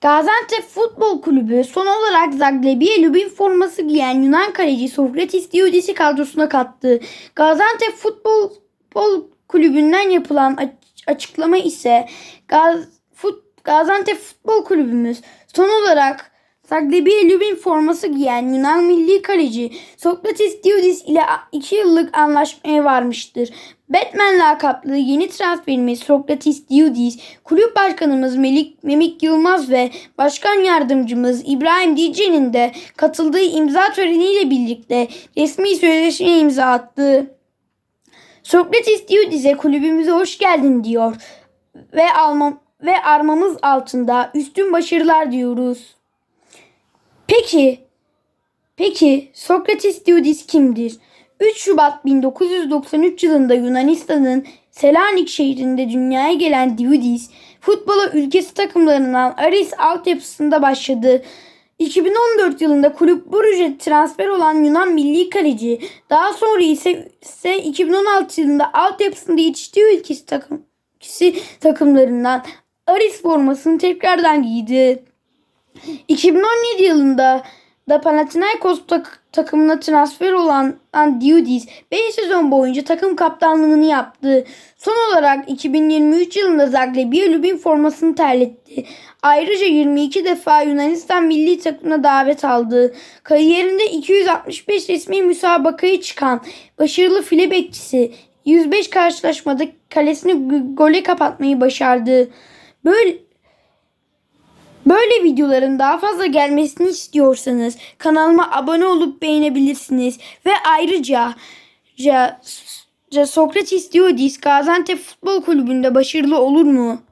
Gaziantep Futbol Kulübü son olarak Zagreb'e Lubin forması giyen Yunan kaleci Sokratis Diodis'i kadrosuna kattı. Gaziantep Futbol, Futbol Kulübü'nden yapılan aç- açıklama ise Gaz, Fut, Gaziantep Futbol Kulübümüz son olarak Zagreb'e Lubin forması giyen Yunan milli kaleci Sokratis Diodis ile 2 yıllık anlaşmaya varmıştır. Batman lakaplı yeni transferimiz Sokratis Diodis, kulüp başkanımız Melik Memik Yılmaz ve başkan yardımcımız İbrahim Dicce'nin de katıldığı imza töreniyle birlikte resmi sözleşmeye imza attı. Sokratis Diodis'e kulübümüze hoş geldin diyor ve almam ve armamız altında üstün başarılar diyoruz. Peki, peki Sokrates Diodis kimdir? 3 Şubat 1993 yılında Yunanistan'ın Selanik şehrinde dünyaya gelen Diodis, futbola ülkesi takımlarından Aris altyapısında başladı. 2014 yılında kulüp Brugge transfer olan Yunan milli kaleci, daha sonra ise, ise 2016 yılında altyapısında yetiştiği ülkesi takım, takımlarından Aris formasını tekrardan giydi. 2017 yılında da Panathinaikos tak- takımına transfer olan Diudis 5 sezon boyunca takım kaptanlığını yaptı. Son olarak 2023 yılında Zagreb'e Lubin formasını terletti. Ayrıca 22 defa Yunanistan milli takımına davet aldı. Kariyerinde 265 resmi müsabakaya çıkan başarılı file bekçisi 105 karşılaşmada kalesini gole kapatmayı başardı. Böyle Böyle videoların daha fazla gelmesini istiyorsanız kanalıma abone olup beğenebilirsiniz. Ve ayrıca ja, ja Sokrates Diodis Gaziantep Futbol Kulübü'nde başarılı olur mu?